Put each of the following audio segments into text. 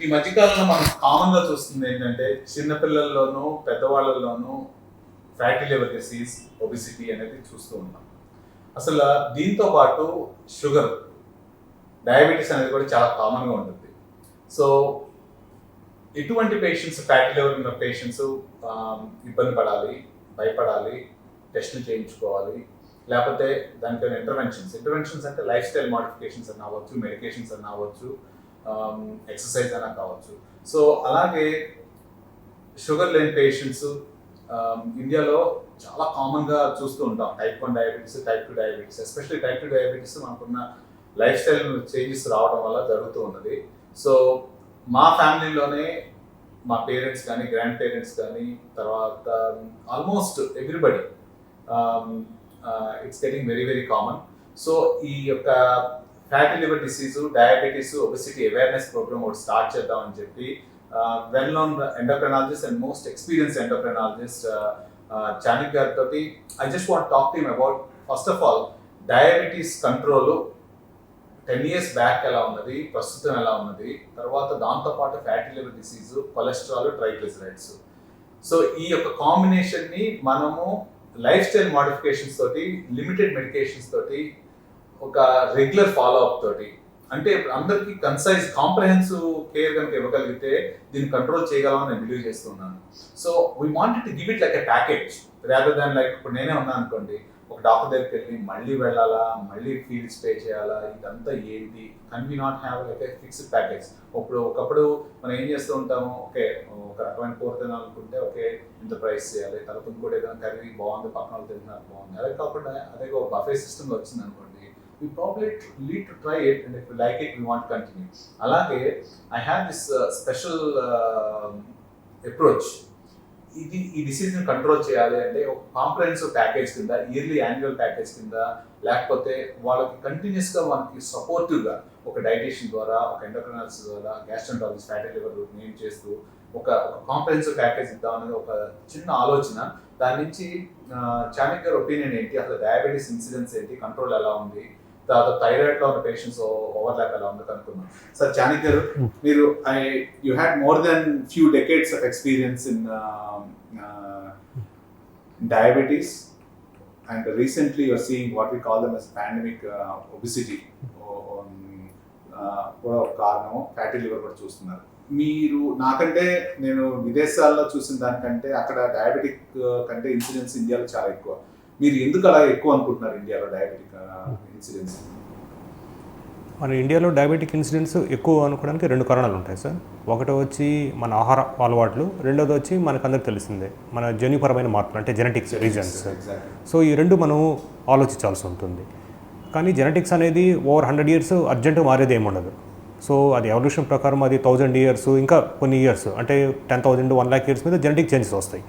ఈ మధ్యకాలంలో మనం కామన్గా చూస్తుంది ఏంటంటే చిన్నపిల్లల్లోనూ పెద్దవాళ్ళలోనూ ఫ్యాటీ లివర్ డిసీజ్ ఒబిసిటీ అనేది చూస్తూ ఉన్నాం అసలు దీంతో పాటు షుగర్ డయాబెటీస్ అనేది కూడా చాలా కామన్గా ఉంటుంది. సో ఎటువంటి పేషెంట్స్ ఫ్యాటీ లివర్ ఉన్న పేషెంట్స్ ఇబ్బంది పడాలి భయపడాలి టెస్టులు చేయించుకోవాలి లేకపోతే దానిపైన ఇంటర్వెన్షన్స్ ఇంటర్వెన్షన్స్ అంటే లైఫ్ స్టైల్ మాడిఫికేషన్స్ అన్న అవ్వచ్చు మెడికేషన్స్ అన్న అవ్వచ్చు Um, ఎక్సర్సైజ్ అయినా కావచ్చు. సో అలాగే షుగర్ లేని పేషెంట్స్ um, ఇండియాలో చాలా కామన్గా చూస్తూ ఉంటాం. Type one diabetes type two diabetes especially type two diabetes మనకున్న లైఫ్ స్టైల్ చేంజెస్ రావడం వల్ల జరుగుతూ ఉన్నది. సో మా ఫ్యామిలీలోనే మా పేరెంట్స్ కానీ గ్రాండ్ పేరెంట్స్ కానీ తర్వాత almost everybody it's getting very very common so ఈ యొక్క fatty liver disease diabetes obesity awareness programme ఒకటి స్టార్ట్ చేద్దామని చెప్పి well known endocrinologist and most experience endocrinologist Chanik గారితో I just want talk team about first of all diabetes control ten years back ఎలా ఉన్నది ప్రస్తుతం ఎలా ఉన్నది తర్వాత దాంతోపాటు fatty liver disease cholesterol triglycerides so ఈ యొక్క కాంబినేషన్ని మనము లైఫ్ స్టైల్ మోడిఫికేషన్స్ తోటి లిమిటెడ్ మెడికేషన్స్ తోటి ఒక రెగ్యులర్ ఫాలో అప్ తోటి. అంటే అందరికీ అందరికి కన్సైజ్ కాంప్రహెన్సివ్ కేర్ కనుక ఇవ్వగలిగితే దీన్ని కంట్రోల్ చేయగలమని నేను బిలీవ్ చేస్తున్నాను. So we wanted to give it like a package rather than like ఇప్పుడు నేనే ఉన్నాను అనుకోండి ఒక డాక్టర్ దగ్గరికి వెళ్ళి మళ్ళీ వెళ్ళాలా మళ్ళీ ఫీల్డ్స్ పే చేయాలా ఇదంతా ఏంటి? Can we not have like fixed package ఇప్పుడు ఒకప్పుడు మనం ఏం చేస్తూ ఉంటాము ఓకే ఒక రకమైన కూర తినాలనుకుంటే ఓకే ఇంత ప్రైస్ చేయాలి తర్వాత ఇంకోటి ఏదైనా కర్రీ బాగుంది పక్కన వాళ్ళు తింటున్నారు బాగుంది. అదే కాకుండా అదే ఒక బఫే సిస్టమ్ వచ్చింది అనుకోండి we probably need to try it and if we like it we want to continue. అలాగే I have this special approach ఇది ఈ డిసీజ్ని కంట్రోల్ చేయాలి అంటే ఒక కాంప్రహెన్సివ్ ప్యాకేజ్ కింద ఇయర్లీ యాన్యువల్ ప్యాకేజ్ కింద లేకపోతే వాళ్ళకి కంటిన్యూస్గా మనకి సపోర్టివ్గా ఒక డైటీషియన్ ద్వారా ఒక ఎండోక్రనాలజీ ద్వారా గ్యాస్ట్రంటాలజిస్ట్ ఫ్యాటీ లివర్ నేమ్ చేస్తూ ఒక ఒక కాంప్రహెన్సివ్ ప్యాకేజ్ ఇద్దాం అనేది ఒక చిన్న ఆలోచన. దాని నుంచి చానిక్ గారి ఒపీనియన్ ఏంటి? అసలు డయాబెటీస్ ఇన్సిడెన్స్ ఏంటి? కంట్రోల్ ఎలా ఉంది? తర్వాత థైరాయిడ్లో ఉన్న పేషెంట్స్ ఓవర్లాప్ ఎలా ఉంది కనుక్కున్నాం సార్ చానిక్ గారు మీరు I you had more than few decades of experience in diabetes and recently you're seeing what we call them as pandemic obesity కూడా ఒక కారణం ఫ్యాటీ లివర్ కూడా చూస్తున్నారు. మీరు నాకంటే నేను విదేశాల్లో చూసిన దానికంటే అక్కడ డయాబెటిక్ కంటే ఇన్సిడెన్స్ ఇండియాలో చాలా ఎక్కువ. మీరు ఎందుకు అలా ఎక్కువ అనుకుంటున్నారు ఇండియాలో డయాబెటిక్ ఇన్సిడెన్స్ మన ఇండియాలో డయాబెటిక్ ఇన్సిడెంట్స్ ఎక్కువ అనుకోవడానికి రెండు కారణాలు ఉంటాయి సార్. ఒకటి వచ్చి మన ఆహార అలవాట్లు రెండోది వచ్చి మనకు అందరికి తెలిసిందే మన జన్యుపరమైన మార్పులు అంటే జెనెటిక్స్ రీజన్స్ సో ఈ రెండు మనం ఆలోచించాల్సి ఉంటుంది. కానీ జెనెటిక్స్ అనేది ఓవర్ హండ్రెడ్ ఇయర్స్ అర్జెంటుగా మారేది ఏముండదు. సో అది ఎవల్యూషన్ ప్రకారం అది థౌజండ్ ఇయర్స్ ఇంకా కొన్ని ఇయర్స్ అంటే ten thousand one lakh years మీద జెనెటిక్ చేంజెస్ వస్తాయి.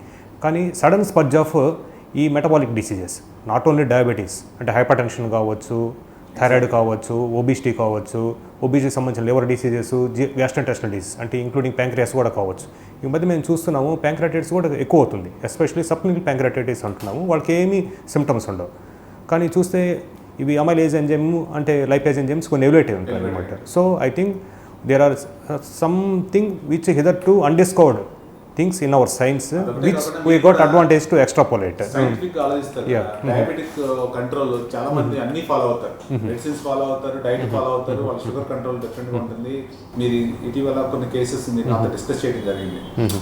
కానీ సడన్ స్పర్జ్ ఆఫ్ ఈ metabolic diseases not only diabetes అంటే హైపర్ టెన్షన్ కావచ్చు థైరాయిడ్ కావచ్చు ఓబిసిటీ కావచ్చు ఓబిసిటీ సంబంధించిన లివర్ డిసీజెస్ గ్యాస్ట్రంటెస్టల్ డిసీజ్ అంటే ఇంక్లూడింగ్ ప్యాంక్రియాస్ కూడా కావచ్చు. ఈ మధ్య మేము చూస్తున్నాము ప్యాంక్రాటైటిస్ కూడా ఎక్కువ అవుతుంది. ఎస్పెషల్లీ సబ్క్లినికల్ ప్యాంక్రాటైటిస్ అంటున్నాము వాళ్ళకి ఏమీ సిమ్టమ్స్ ఉండవు. కానీ చూస్తే ఇవి అమైలేజ్ ఎంజైమ్ అంటే లైపేజ్ ఎంజైమ్స్ కొన్ని ఎవిలేటివ్ ఉంటాయి అనమాట so I think there are something which hitherto undiscovered things in our science got advantage to extrapolate scientific ఆలోచిస్తారు Yeah. డయాబెటిక్ కంట్రోల్ చాలా మంది అన్ని ఫాలో అవుతారు. మెడిసిన్స్ ఫాలో అవుతారు డైట్ ఫాలో అవుతారు వాళ్ళ షుగర్ కంట్రోల్ డిఫరెంట్గా ఉంటుంది. మీరు ఇటీవల కొన్ని కేసెస్ మీరు నాతో డిస్కస్ చేయడం జరిగింది.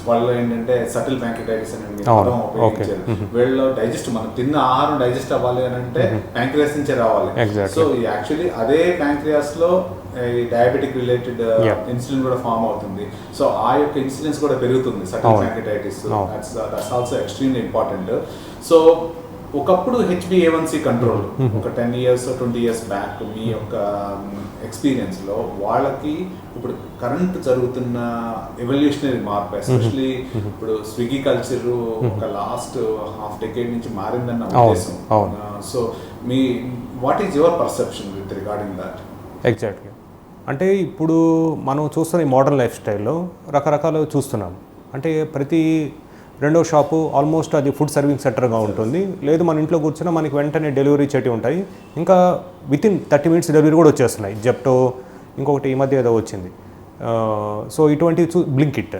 వాళ్ళు ఏంటంటే సటిల్ ప్యాంక్రిటైటిస్ అని మీరు. పదం ఉపయోగించారు. వీళ్ళలో డైజెస్ట్ మనం తిన్న ఆహారం డైజెస్ట్ అవ్వాలి అని అంటే ప్యాంక్రియాస్ నుంచే రావాలి. సో యాక్చువల్లీ అదే ప్యాంక్రియాస్లో డయాబెటిక్ రిలేటెడ్. ఇన్సులిన్ కూడా ఫామ్ అవుతుంది. సో ఆ యొక్క ఇన్సిడెన్స్ కూడా పెరుగుతుంది. ప్యాంక్రిటైటిస్ అవును. That's also extremely important so ఒకప్పుడు హెచ్బిఏవన్సీ కంట్రోల్ ఒక ten years twenty years back మీ యొక్క ఎక్స్పీరియన్స్లో వాళ్ళకి ఇప్పుడు కరెంట్ జరుగుతున్న ఎవల్యూషనరీ మార్పు ఎస్పెషలీ ఇప్పుడు స్విగ్గీ కల్చర్ ఒక లాస్ట్ హాఫ్ డెకేడ్ నుంచి మారిందన్న ఉద్దేశం. So me what is your perception with regarding that exactly అంటే ఇప్పుడు మనం చూస్తున్న ఈ మోడర్న్ లైఫ్ స్టైల్లో రకరకాలు చూస్తున్నాం. అంటే ప్రతి రెండో షాపు ఆల్మోస్ట్ అది ఫుడ్ సర్వింగ్ సెంటర్గా ఉంటుంది. లేదు మన ఇంట్లో కూర్చున్నా మనకి వెంటనే డెలివరీ చేటి ఉంటాయి. ఇంకా within thirty minutes delivery కూడా వచ్చేస్తున్నాయి. జెప్టో ఇంకొకటి ఈ మధ్య ఏదో వచ్చింది. సో ఇటువంటి బ్లింక్ ఇట్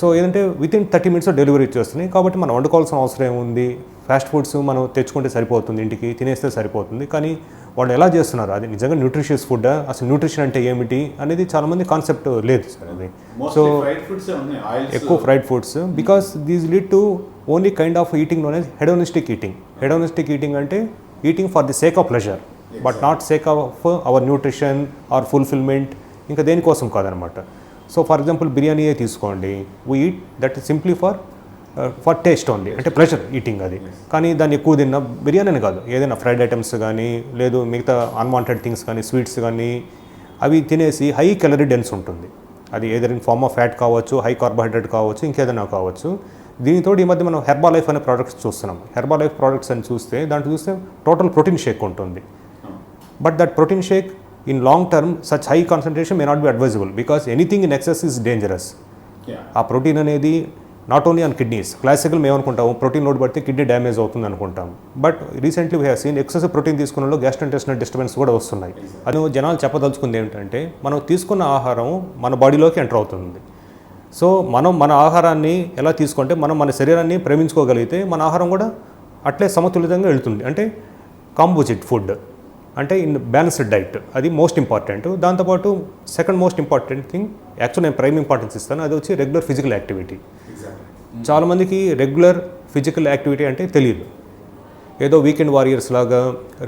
సో ఏంటంటే within thirty minutes delivery ఇచ్చేస్తున్నాయి కాబట్టి మనం వండుకోవాల్సిన అవసరం ఏముంది? ఫాస్ట్ ఫుడ్స్ మనం తెచ్చుకుంటే సరిపోతుంది ఇంటికి తినేస్తే సరిపోతుంది. కానీ వాళ్ళు ఎలా చేస్తున్నారు? అది నిజంగా న్యూట్రిషియస్ ఫుడ్ అసలు న్యూట్రిషన్ అంటే ఏమిటి? అనేది చాలామంది కాన్సెప్ట్ లేదు సార్ అది. సో ఎక్కువ fried foods because these lead to only kind of eating known hedonistic eating hedonistic eating అంటే eating for the sake of pleasure but not sake of our nutrition or fulfilment ఇంకా దేనికోసం కాదనమాట. So for example బిర్యానీయే తీసుకోండి? We eat that simply for for taste only అంటే pleasure eating అది. కానీ దాన్ని ఎక్కువ తిన్నా బిర్యానీ అని కాదు. ఏదైనా ఫ్రైడ్ ఐటమ్స్ కానీ లేదు మిగతా అన్వాంటెడ్ థింగ్స్ కానీ స్వీట్స్ కానీ అవి తినేసి హై క్యాలరీ డెన్స్ ఉంటుంది. అది ఏదైనా ఇన్ ఫార్మ్ ఆఫ్ ఫ్యాట్ కావచ్చు హై కార్బోహైడ్రేట్ కావచ్చు ఇంకేదైనా కావచ్చు. దీనితో ఈ మధ్య మనం హెర్బా లైఫ్ అనే ప్రోడక్ట్స్ చూస్తున్నాం. హెర్బా లైఫ్ ప్రోడక్ట్స్ అని చూస్తే దాంట్లో చూస్తే టోటల్ ప్రోటీన్ షేక్ ఉంటుంది. But that protein shake in long term such high concentration may not be advisable because anything in excess is dangerous ఆ ప్రోటీన్ అనేది not only on kidneys classical మేము అనుకుంటాము protein load పడితే kidney damage అవుతుంది అనుకుంటాం but recently we seen excessive protein తీసుకున్నలో gastrointestinal disturbance కూడా వస్తున్నాయి. అది జనాలు చెప్పదలుచుకుంది ఏంటంటే మనం తీసుకున్న ఆహారం మన బాడీలోకి ఎంటర్ అవుతుంది. సో మనం మన ఆహారాన్ని ఎలా తీసుకుంటే మనం మన శరీరాన్ని ప్రేమించుకోగలిగితే మన ఆహారం కూడా అట్లే సమతులితంగా వెళ్తుంది. అంటే కాంపోజిట్ ఫుడ్ అంటే ఇన్ బ్యాలెన్స్డ్ డైట్ అది మోస్ట్ ఇంపార్టెంట్ దాంతోపాటు second most important thing actual నేను ప్రైమ్ ఇంపార్టెన్స్ ఇస్తాను. అది వచ్చి రెగ్యులర్ ఫిజికల్ యాక్టివిటీ చాలామందికి రెగ్యులర్ ఫిజికల్ యాక్టివిటీ అంటే తెలియదు ఏదో వీకెండ్ వారియర్స్ లాగా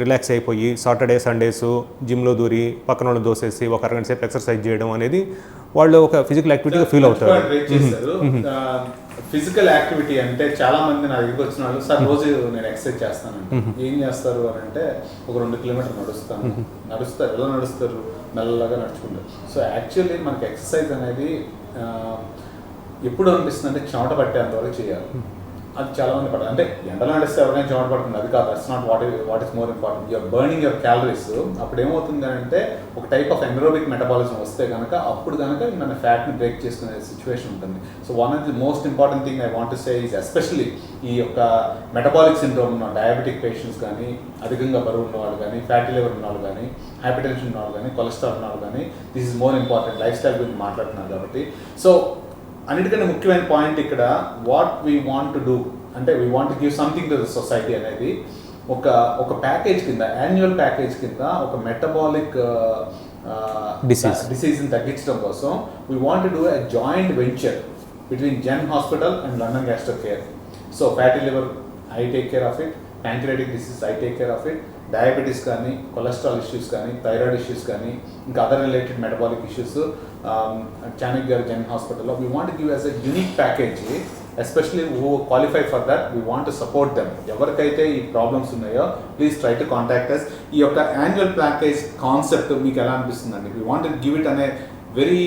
రిలాక్స్ అయిపోయి సాటర్డే సండేస్ జిమ్లో దూరి పక్కన వాళ్ళు దోసేసి ఒక అరగంట సేపు ఎక్సర్సైజ్ చేయడం అనేది వాళ్ళు ఒక ఫిజికల్ యాక్టివిటీగా ఫీల్ అవుతారు. ఫిజికల్ యాక్టివిటీ అంటే చాలా మంది నా దగ్గరికి వచ్చిన వాళ్ళు సార్ రోజు నేను ఎక్సర్సైజ్ చేస్తాను ఏం చేస్తారు? అని అంటే ఒక రెండు కిలోమీటర్ నడుస్తాను. నడుస్తారు ఎలా నడుస్తారు? మెల్లగా నడుచుకుంటారు. సో యాక్చువల్లీ మనకి ఎక్సర్సైజ్ అనేది ఎప్పుడు అనిపిస్తుంది అంటే చెమట పట్టేంత వరకు చేయాలి. అది చాలా మంది పడదు అంటే ఎండలో నడిస్తే ఎవరైనా చెమట పడుతుంది. అది కాదు. That's not what what is more important your burning your calories అప్పుడు ఏమవుతుంది అంటే ఒక టైప్ ఆఫ్ ఎంబ్రోబిక్ మెటబాలిజం వస్తే కనుక అప్పుడు కనుక మన ఫ్యాట్ని బ్రేక్ చేసుకునే సిచ్యువేషన్ ఉంటుంది. So one of the most important thing I want say is especially ఈ యొక్క మెటబాలిక్ సిండ్రోమ్ ఉన్న డయాబెటిక్ పేషెంట్స్ కానీ అధికంగా బరువు ఉన్న వాళ్ళు కానీ ఫ్యాటీ లివర్ ఉన్న వాళ్ళు కానీ హైపర్ టెన్షన్ ఉన్న వాళ్ళు కానీ కొలెస్ట్రాల్ ఉన్న వాళ్ళు కానీ this is more important lifestyle గురించి మాట్లాడుతున్నారు కాబట్టి. సో అన్నిటికంటే ముఖ్యమైన పాయింట్ ఇక్కడ what we want to do అంటే we want give something to the society అనేది ఒక ఒక ప్యాకేజ్ కింద యాన్యువల్ ప్యాకేజ్ కింద ఒక మెటబాలిక్ Disease. డిసీజ్ని తగ్గించడం కోసం we want do a joint venture between Zen hospital and London gastro care so fatty liver I take care of it pancreatic disease I take care of it diabetes కానీ cholesterol issues కానీ thyroid issues కానీ ఇంకా other related metabolic issues Chanik గారి Zen హాస్పిటల్లో we want give as a unique package especially who qualify for that we want to support them ఎవరికైతే ఈ problems ఉన్నాయో please try to contact us ఈ యొక్క annual package concept మీకు ఎలా అనిపిస్తుందండి? వీ వాంట్ గివ్ ఇట్ అనే very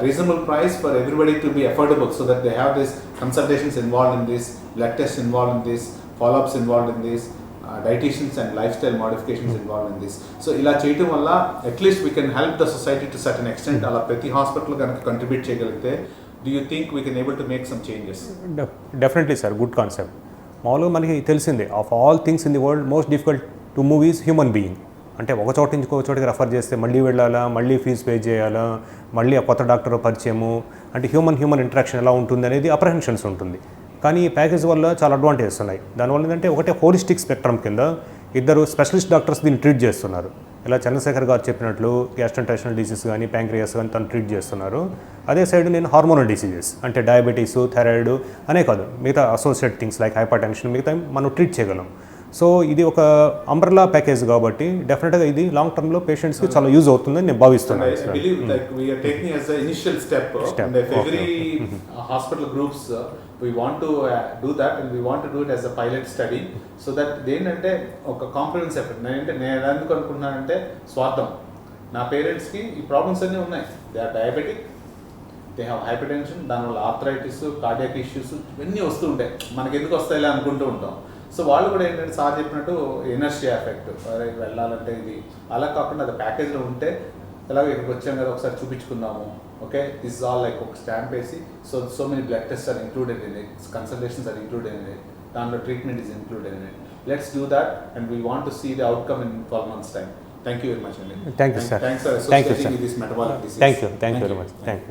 reasonable price for everybody to be affordable so that they have this consultations involve in this blood test involve in this follow-ups involved in this, uh, dietitians and lifestyle modifications involved in this. So ఇలా చేయటం వల్ల at least we can help the society to certain extent అలా ప్రతి hospital కనుక contribute చేయగలిగితే do you think we can able to make some changes definitely sir good concept మామూలుగా మనకి తెలిసిందే of all things in the world most difficult to move is human being అంటే ఒక చోట నుంచి ఇంకో చోటికి రెఫర్ చేస్తే మళ్ళీ వెళ్ళాలా మళ్ళీ ఫీజు పే చేయాలా మళ్ళీ ఆ కొత్త డాక్టర్ పరిచయము అంటే హ్యూమన్ హ్యూమన్ ఇంటరాక్షన్ ఎలా ఉంటుంది అనేది అప్రహెన్షన్స్ ఉంటుంది. కానీ ఈ ప్యాకేజ్ వల్ల చాలా అడ్వాంటేజెస్ ఉన్నాయి. దానివల్ల ఏంటంటే ఒకటే హోలిస్టిక్ స్పెక్ట్రమ్ కింద ఇద్దరు స్పెషలిస్ట్ డాక్టర్స్ దీన్ని ట్రీట్ చేస్తున్నారు. ఇలా చంద్రశేఖర్ గారు చెప్పినట్లు గ్యాస్ట్రంటేషనల్ డిసీజ్ కానీ ప్యాంక్రియాస్ కానీ తను ట్రీట్ చేస్తున్నారు. అదే సైడ్ నేను హార్మోనల్ డిసీజెస్ అంటే డయాబెటీస్ థైరాయిడ్ అనే కాదు మిగతా associate things like hyper tension మిగతా మనం ట్రీట్ చేయగలం. సో ఇది ఒక అంబ్రలా ప్యాకేజ్ కాబట్టి డెఫినెట్గా ఇది లాంగ్ టర్మ్లో పేషెంట్స్కి చాలా యూజ్ అవుతుందని నేను భావిస్తున్నాను. We want to uh, do that and we want to do it as a pilot study. So that ఏంటంటే ఒక కాన్ఫిడెన్స్ ఎఫెక్ట్ నేనంటే నేను ఎలా ఎందుకు అనుకుంటున్నానంటే స్వార్థం. నా పేరెంట్స్కి ఈ ప్రాబ్లమ్స్ అన్నీ ఉన్నాయి. They are diabetic they have hypertension దానివల్ల ఆర్థరైటిస్ కార్డియాక్ ఇష్యూస్ ఇవన్నీ వస్తూ ఉంటాయి. మనకి ఎందుకు వస్తాయిలే అనుకుంటూ ఉంటాం. సో వాళ్ళు కూడా ఏంటంటే సార్ చెప్పినట్టు ఎనర్జీ ఎఫెక్ట్. అరే వెళ్ళాలంటే ఇది అలా కాకుండా అది ప్యాకేజ్లో ఉంటే ఎలాగో ఇక్కడికి వచ్చాం కదా ఒకసారి చూపించుకుందాము. ఓకే? దిస్ ఆల్ లైక్ ఒక స్టాంప్ వేసి so so many blood test are included in it consultations are included in it దాంట్లో treatment is included in it let's do that and we want to see the outcome in twelve months time thank you very much అండి this metabolic disease thank you thank you very much thank you